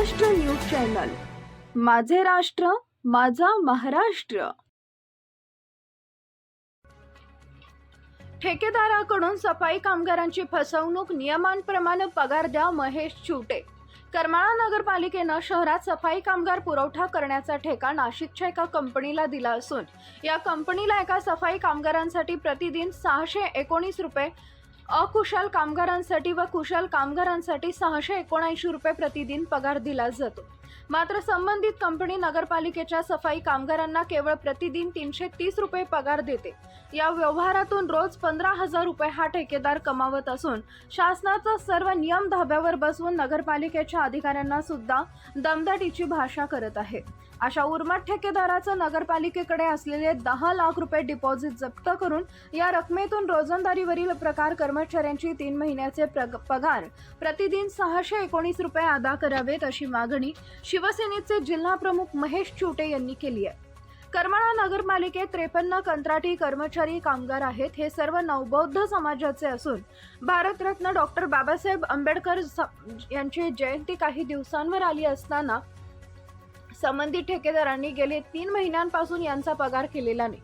Channel. माझे राष्ट्र माझा महाराष्ट्र. ठेकेदाराकडून सफाई कामगारांची फसवणूक नियमांप्रमाणे पगार द्या महेश छुटे. करमाळा नगरपालिकेनं शहरात सफाई कामगार पुरवठा करण्याचा ठेका नाशिकच्या एका कंपनीला दिला असून या कंपनीला एका सफाई कामगारांसाठी प्रतिदिन सहाशे एकोणीस रुपये अकुशल कामगारांसाठी व कुशल कामगारांसाठी सहाशे एकोणऐंशी रुपये प्रतिदिन पगार दिला जातो. मात्र संबंधित कंपनी नगरपालिकेच्या सफाई कामगारांना केवळ प्रतिदिन तीनशे तीस रुपये पगार देते. या व्यवहारातून रोज पंधरा हजार रुपये हा ठेकेदार कमावत असून शासनाचा सर्व नियम धाब्यावर बसवून नगरपालिकेच्या अधिकाऱ्यांना सुद्धा दमदाटीची भाषा करत आहे. अशा उर्मट ठेकेदाराचं नगरपालिकेकडे असलेले दहा लाख रुपये डिपॉझिट जप्त करून या रकमेतून रोजंदारीवरील प्रकार कर्मचाऱ्यांची तीन महिन्याचे प्रग- पगार प्रतिदिन सहाशे एकोणीस रुपये अदा करावेत अशी मागणी शिवसेनेचे जिल्हा प्रमुख महेश चुटे यांनी केली आहे. करमाळा नगरपालिकेत त्रेपन्न कंत्राटी कर्मचारी कामगार आहेत हे सर्व नवबौद्ध समाजाचे असून भारतरत्न डॉक्टर बाबासाहेब आंबेडकर स- यांची जयंती काही दिवसांवर आली असताना संबंधित ठेकेदारांनी गेले तीन महिन्यांपासून यांचा पगार केलेला नाही.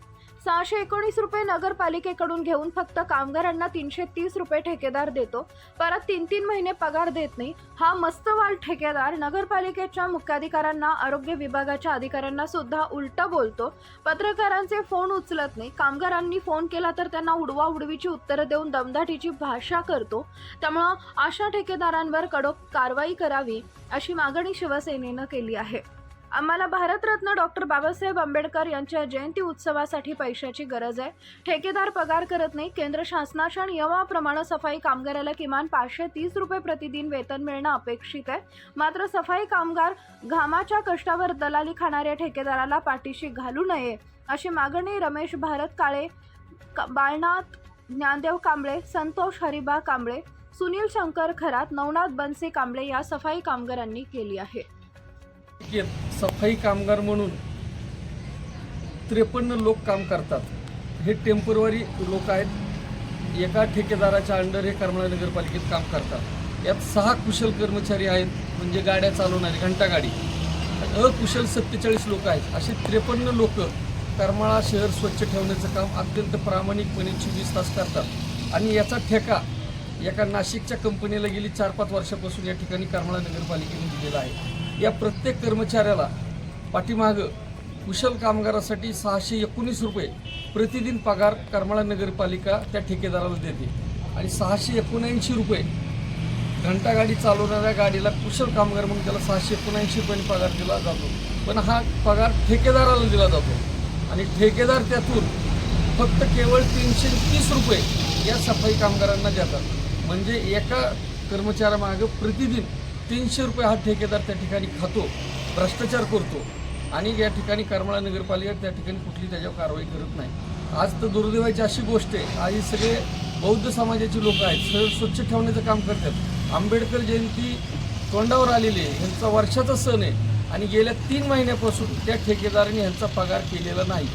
सहाशे एकोणीस रुपये नगरपालिकेकडून घेऊन फक्त कामगारांना तीनशे तीस रुपये ठेकेदार देतो. परत तीन तीन महिने पगार देत नाही. हा मस्तवाल ठेकेदार नगरपालिकेच्या मुख्याधिकाऱ्यांना आरोग्य विभागाच्या अधिकाऱ्यांना सुद्धा उलट बोलतो. पत्रकारांचे फोन उचलत नाही. कामगारांनी फोन केला तर त्यांना उडवा उडवीची उत्तरं देऊन दमदाटीची भाषा करतो. त्यामुळं अशा ठेकेदारांवर कडक कारवाई करावी अशी मागणी शिवसेनेनं केली आहे. आम्हाला भारतरत्न डॉक्टर बाबासाहेब आंबेडकर यांच्या जयंती उत्सवासाठी पैशाची गरज आहे. ठेकेदार पगार करत नाही. केंद्र शासनाच्या नियमाप्रमाणे सफाई कामगाराला किमान पाचशे तीस रुपये प्रतिदिन वेतन मिळणं अपेक्षित आहे. मात्र सफाई कामगार घामाच्या कष्टावर दलाली खाणाऱ्या ठेकेदाराला पाठीशी घालू नये अशी मागणी रमेश भारत काळे का- बाळनाथ ज्ञानदेव कांबळे संतोष हरिबा कांबळे सुनील शंकर खरात नवनाथ बनसे कांबळे या सफाई कामगारांनी केली आहे. सफाई कामगार म्हणून त्रेपन्न लोक काम करतात. हे टेंपररी लोक आहेत. एका ठेकेदाराच्या अंडर हे करमाळा नगरपालिकेत काम करतात. यात सहा कुशल कर्मचारी आहेत म्हणजे गाड्या चालवणारी घंटागाडी अकुशल सत्तेचाळीस लोक आहेत. असे त्रेपन्न लोक करमाळा शहर स्वच्छ ठेवण्याचं काम अत्यंत प्रामाणिकपणे चोवीस तास करतात. आणि याचा ठेका एका नाशिकच्या कंपनीला गेली चार पाच वर्षापासून या ठिकाणी करमाळा नगरपालिकेने दिलेला आहे. या प्रत्येक कर्मचाऱ्याला पाठीमागं कुशल कामगारासाठी सहाशे एकोणीस रुपये प्रतिदिन पगार करमाळा नगरपालिका त्या ठेकेदाराला देते. आणि सहाशे एकोणऐंशी रुपये घंटागाडी चालवणाऱ्या गाडीला कुशल कामगार म्हणून त्याला सहाशे एकोणऐंशी रुपये पगार दिला जातो. पण हा पगार ठेकेदाराला दिला जातो. आणि ठेकेदार त्यातून फक्त केवळ तीनशे तीस रुपये या सफाई कामगारांना देतात. म्हणजे एका कर्मचाऱ्यामागं प्रतिदिन तीनशे रुपये हा ठेकेदार त्या ठिकाणी खातो भ्रष्टाचार करतो आणि या ठिकाणी करमाळा नगरपालिका त्या ठिकाणी कुठली त्याच्यावर कारवाई करत नाही. आज तर दुर्दैवाची अशी गोष्ट आहे आज हे सगळे बौद्ध समाजाची लोक आहेत सगळं स्वच्छ ठेवण्याचं काम करतात. आंबेडकर जयंती तोंडावर आलेली आहे ह्यांचा वर्षाचा सण आहे आणि गेल्या तीन महिन्यापासून त्या ठेकेदाराने ह्यांचा पगार केलेला नाही.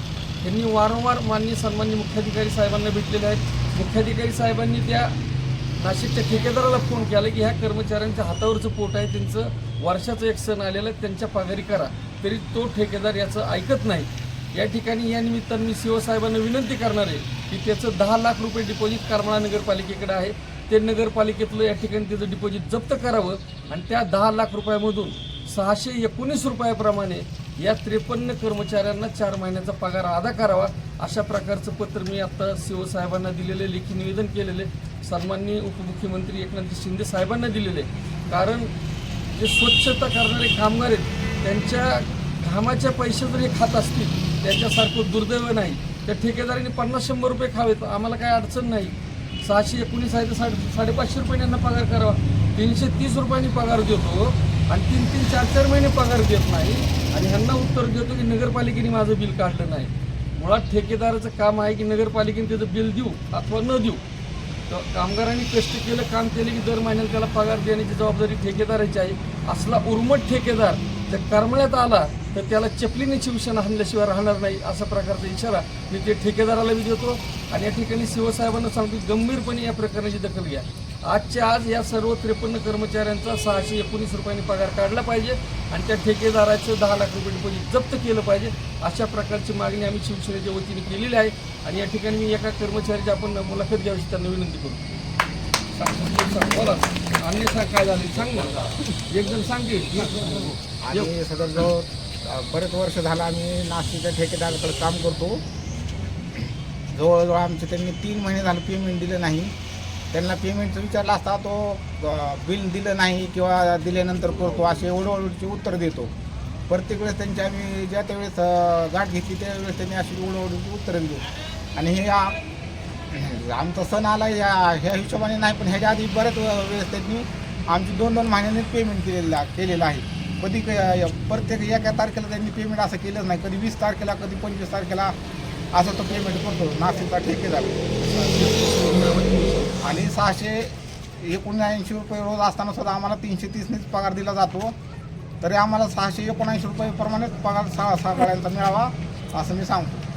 त्यांनी वारंवार माननीय सन्माननीय मुख्याधिकारी साहेबांना भेटलेले आहेत. मुख्याधिकारी साहेबांनी त्या नाशिकच्या ठेकेदाराला फोन केला की ह्या कर्मचाऱ्यांच्या हातावरचं पोट आहे त्यांचं वर्षाचं एक सण आलेलं आहे त्यांच्या पगारी करा. तरी तो ठेकेदार याचं ऐकत नाही. या ठिकाणी या निमित्तानं मी शिवसाहेबांना विनंती करणार आहे की त्याचं दहा लाख रुपये डिपॉझिट करमाळा नगरपालिकेकडे आहे. ते नगरपालिकेतलं या ठिकाणी त्याचं डिपॉझिट जप्त करावं आणि त्या दहा लाख रुपयामधून सहाशे एकोणीस रुपयाप्रमाणे या त्रेपन्न कर्मचाऱ्यांना चार महिन्याचा पगार अदा करावा. अशा प्रकारचं पत्र मी आता शिवसाहेबांना दिलेले लेखी निवेदन केलेले सन्माननीय उपमुख्यमंत्री एकनाथ शिंदे साहेबांना दिलेले कारण जे स्वच्छता करणारे कामगार आहेत त्यांच्या घामाच्या पैसे जर हे खात असतील त्याच्यासारखं दुर्दैव नाही. त्या ठेकेदाराने पन्नास शंभर रुपये खावेत. आम्हाला काय अडचण नाही. सहाशे एकोणीस आहे तर साडे साडेपाचशे रुपये यांना पगार करावा. तीनशे तीस रुपयांनी पगार देतो. आणि तीन तीन चार चार महिने पगार देत नाही. आणि ह्यांना उत्तर देतो की नगरपालिकेने माझं बिल काढलं नाही. मुळात ठेकेदाराचं काम आहे की नगरपालिकेने त्याचं बिल देऊ अथवा न देऊ. तर कामगारांनी कष्ट केलं काम केलं की दर महिन्याला त्याला पगार देण्याची जबाबदारी ठेकेदाराची आहे. असला उर्मट ठेकेदार जर करमळ्यात आला तर त्याला चपलीने शिवसेना हल्ल्याशिवाय राहणार नाही असा प्रकारचा इशारा मी ते ठेकेदाराला बी देतो आणि या ठिकाणी शिवसाहेबांना सांगतो की गंभीरपणे या प्रकरणाची दखल घ्या. आजच्या आज या सर्व त्रेपन्न कर्मचाऱ्यांचा सहाशे एकोणीस रुपयांनी पगार काढला पाहिजे आणि त्या ठेकेदाराचं दहा लाख रुपये डिपॉझिट जप्त केलं पाहिजे. अशा प्रकारची मागणी आम्ही शिवसेनेच्या वतीने केलेली आहे आणि या ठिकाणी मी एका कर्मचाऱ्याची आपण मुलाखत घ्यावी त्यांना विनंती करू. सांग, बोला. अन्य काय झाले? सांग ना. एकदम सांग आणि सदर जवळ बरेच वर्ष झालं आम्ही नाशिकच्या ठेकेदाराकडे काम करतो. जवळजवळ आमचे त्यांनी तीन महिने झालं पेमेंट दिलं नाही. त्यांना पेमेंटचं विचारलं असता तो बिल दिलं नाही किंवा दिल्यानंतर करतो असे ओढवळची उत्तर देतो. प्रत्येक वेळेस त्यांची आम्ही ज्या त्यावेळेस गाठ घेतली त्यावेळेस त्यांनी अशी ओढवळची उत्तरं दिली. आणि हे आमचा सण आला या ह्या हिशोबाने नाही पण ह्याच्या आधी बऱ्याच वेळेस त्यांनी आमची दोन दोन महिन्यांनी पेमेंट केलेला केलेलं आहे. कधी क- प्रत्येक एका तारखेला त्यांनी पेमेंट असं केलंच नाही. कधी वीस तारखेला कधी पंचवीस तारखेला असं तो पेमेंट करतो. नाशिकचा ठेकेदार आणि सहाशे एकोणऐंशी रुपये रोज असताना सुद्धा आम्हाला तीनशे तीसनेच पगार दिला जातो. तरी आम्हाला सहाशे एकोणऐंशी रुपये प्रमाणेच पगार सहा सहा गाड्यांचा मिळावा असं मी सांगतो.